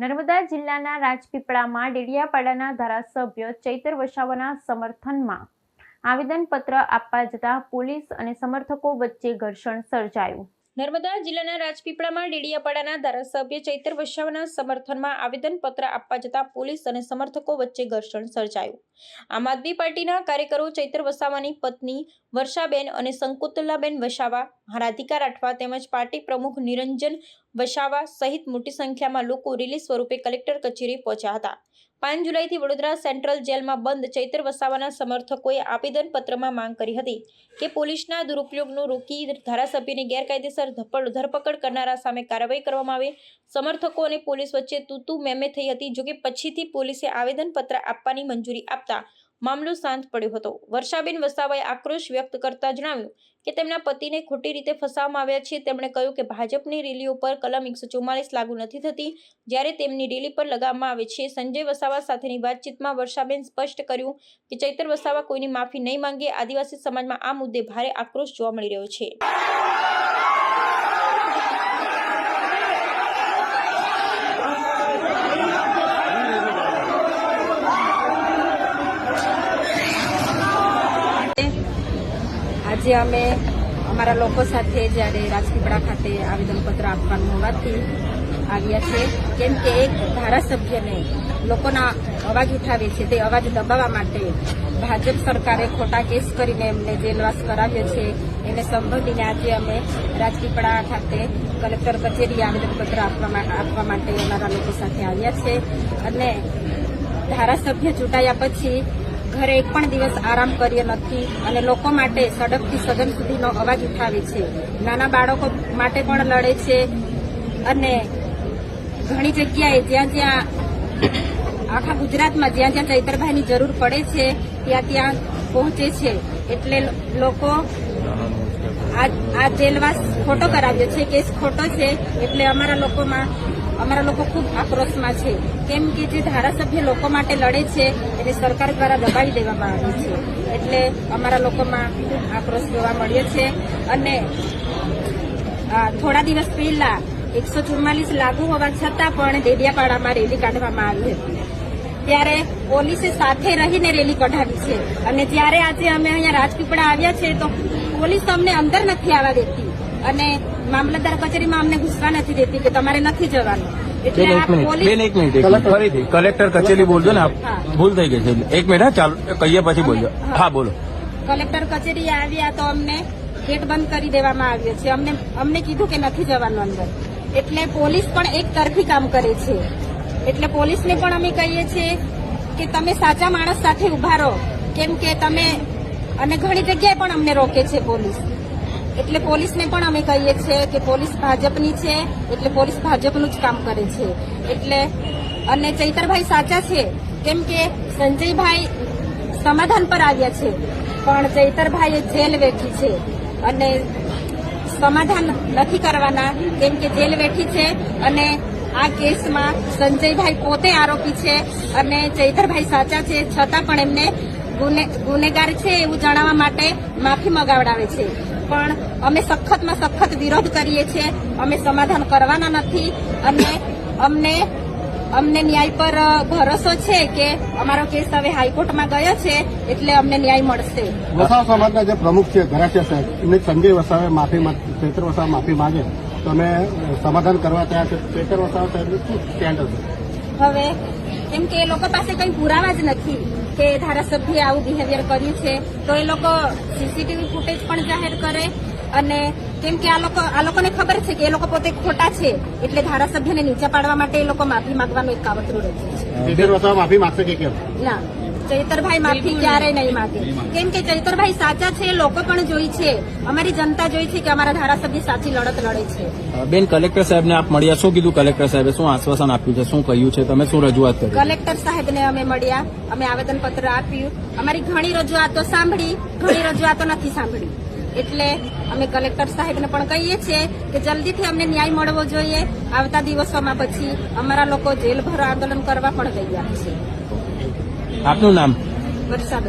નર્મદા જિલ્લાના રાજપીપળામાં ડેડિયાપાડાના ધારાસભ્ય ચૈતર વસાવાના સમર્થનમાં આવેદનપત્ર આપવા જતાં પોલીસ અને સમર્થકો વચ્ચે ઘર્ષણ સર્જાયું. નર્મદા જિલ્લાના રાજપીપળામાં ડેડિયાપાડાના ધારાસભ્ય ચૈતર વસાવાના સમર્થનમાં આવેદનપત્ર આપવા જતા પોલીસ અને સમર્થકો વચ્ચે ઘર્ષણ સર્જાયું. આમ આદમી પાર્ટીના કાર્યકરો ચૈતર વસાવાની પત્ની વર્ષાબેન અને સંકુતલાબેન વસાવા રાધિકા રાઠવા તેમજ પાર્ટી પ્રમુખ નિરંજન વસાવા સહિત મોટી સંખ્યામાં લોકો રિલીઝ સ્વરૂપે કલેક્ટર કચેરી પહોંચ્યા હતા. પાંચ જુલાઈથી વડોદરા સેન્ટ્રલ જેલમાં બંધ ચૈતર વસાવાના સમર્થકોએ આવેદનપત્રમાં માંગ કરી હતી કે પોલીસના દુરુપયોગનો રોકી ધારાસભ્યની ગેરકાયદેસર ધપડ ધરપકડ કરનારા સામે કાર્યવાહી કરવામાં આવે. સમર્થકો અને પોલીસ વચ્ચે તૂતુ મેમે થઈ હતી, જોકે પછીથી પોલીસે આવેદનપત્ર આપવાની મંજૂરી આપતા મામલો શાંત પડ્યો હતો. વર્ષાબેન વસાવાએ આક્રોશ વ્યક્ત કરતા જણાવ્યું કે તેમના પતિને ખોટી રીતે ફસાવવામાં આવ્યા છે. તેમણે કહ્યું કે ભાજપની રેલીઓ પર કલમ એકસો લાગુ નથી થતી. જ્યારે તેમની રેલી પર લગાવવામાં આવે છે, સંજય વસાવા સાથેની વાતચીતમાં વર્ષાબેન સ્પષ્ટ કર્યું કે ચૈતર વસાવા કોઈની માફી નહીં માંગે. આદિવાસી સમાજમાં આ મુદ્દે ભારે આક્રોશ જોવા મળી રહ્યો છે. આજે અમે અમારા લોકો સાથે જ્યારે રાજપીપળા ખાતે આવેદનપત્ર આપવાનું હોવાથી આવ્યા છે. કેમ કે એક ધારાસભ્યને લોકોના અવાજ ઉઠાવે છે, તે અવાજ દબાવવા માટે ભાજપ સરકારે ખોટા કેસ કરીને એમને જેલવાસ કરાવ્યો છે. એને સંબોધીને આજે અમે રાજપીપળા ખાતે કલેક્ટર કચેરી આવેદનપત્ર આપવા આપવા માટે અમારા લોકો સાથે આવ્યા છે. અને ધારાસભ્ય ચૂંટાયા પછી ઘરે એક પણ દિવસ આરામ કર્યો નથી અને લોકો માટે સડકથી સદન સુધીનો અવાજ ઉઠાવે છે. નાના બાળકો માટે પણ લડે છે અને ઘણી જગ્યાએ જ્યાં જ્યાં આખા ગુજરાતમાં જ્યાં જ્યાં ચૈતરભાઈની જરૂર પડે છે, ત્યાં ત્યાં પહોંચે છે. એટલે લોકો આ આ જેલવાસ ખોટો કરાવ્યો છે, કેસ ખોટો છે. એટલે અમારા લોકોમાં અમારા લોકો ખૂબ આક્રોશમાં છે. કેમ કે જે ધારાસભ્ય લોકો માટે લડે છે, એને સરકાર દ્વારા દબાવી દેવામાં આવે છે. એટલે અમારા લોકોમાં ખૂબ આક્રોશ જોવા મળ્યો છે. અને થોડા દિવસ પહેલા એકસો ચુમ્માલીસ લાગુ હોવા છતાં પણ દેડિયાપાડામાં રેલી કાઢવામાં આવી હતી. ત્યારે પોલીસે સાથે રહીને રેલી કઢાવી છે. અને જ્યારે આજે અમે અહીંયા રાજપીપળા આવ્યા છે, તો પોલીસ અમને અંદર નથી આવવા દેતી. અને મામલતદાર કચેરીમાં અમને ઘૂસવા નથી દેતી કે તમારે નથી જવાનું. એટલે એક મિનિટ. બેન એક મિનિટ ફરીથી કલેક્ટર કચેરી બોલજો ને આપ ભૂલ થઈ ગઈ છે. એક મિનિટ હા ચાલો કહીએ પછી બોલજો. હા. હા. બોલો. કલેક્ટર કચેરી આવ્યા તો અમને ગેટ બંધ કરી દેવામાં આવ્યો છે. અમને અમને કીધું કે નથી જવાનું અંદર. એટલે પોલીસ પણ એક તરફી કામ કરે છે. એટલે પોલીસને પણ અમે કહીએ છીએ કે તમે સાચા માણસ સાથે ઊભા રહો. કેમ કે તમે અને ઘણી જગ્યાએ પણ અમને રોકે છે પોલીસ. એટલે પોલીસને પણ અમે કહીએ છીએ કે પોલીસ ભાજપની છે, એટલે પોલીસ ભાજપનું જ કામ કરે છે. એટલે અને ચૈતરભાઈ સાચા છે, કેમ કે સંજયભાઈ સમાધાન પર આવ્યા છે, પણ ચૈતરભાઈએ જેલ વેઠી છે. અને સમાધાન નથી કરવાના, કેમ કે જેલ વેઠી છે અને આ કેસમાં સંજયભાઈ પોતે આરોપી છે અને ચૈતરભાઈ સાચા છે, છતાં પણ એમને ગુનેગાર છે એવું જણાવવા માટે માફી મગાવડાવે છે. પણ અમે સખતમાં સખત વિરોધ કરીએ છીએ. અમે સમાધાન કરવાના નથી. અને અમને અમને ન્યાય પર ભરોસો છે કે અમારો કેસ હવે હાઈકોર્ટમાં ગયો છે એટલે અમને ન્યાય મળશે. વસાવા સમાજના જે પ્રમુખ છે ગરાસિયા સાહેબ એમને સંજય વસાવે માફી માંગ- ચૈત્ર વસાવા માફી માંગે. તો અમે સમાધાન કરવા ત્યાં છે. ચૈત્ર વસાવ સાહેબ શું સ્ટેન્ડ હશે? હવે કેમ કે એ લોકો પાસે કઈ પુરાવા જ નથી. કે ધારાસભ્ય આવું બિહેવિયર કર્યું છે તો એ લોકો સીસીટીવી ફૂટેજ પણ જાહેર કરે અને કેમ કે આ લોકો આ લોકોને ખબર છે કે એ લોકો પોતે ખોટા છે એટલે ધારાસભ્યને નીચે પાડવા માટે એ લોકો માફી માંગવાનું એક કાવતરું રચ્યું છે. માફી માંગશે કે કેમ? ના. ચૈતરભાઈ માફી ક્યારેય નહીં માગે. કેમ કે ચૈતરભાઈ સાચા છે લોકો પણ જોઈ છે. અમારી જનતા જોઈ છે કે અમારા ધારાસભ્ય સાચી લડત લડે છે. બેન કલેક્ટર સાહેબને આપ મળ્યા? શું કીધું કલેક્ટર સાહેબે? શું આશ્વાસન આપ્યું છે? શું કહ્યું છે? તમે શું રજૂઆત કરી? કલેક્ટર સાહેબને અમે મળ્યા અમે આવેદનપત્ર આપ્યું. અમારી ઘણી રજૂઆતો સાંભળી ઘણી રજૂઆતો નથી સાંભળી. એટલે અમે કલેક્ટર સાહેબને પણ કહીએ છીએ કે જલ્દીથી અમને ન્યાય મળવો જોઈએ. આવતા દિવસોમાં પછી અમારા લોકો જેલભર આંદોલન કરવા પણ તૈયાર છે. આપનું નામ? વરસાદ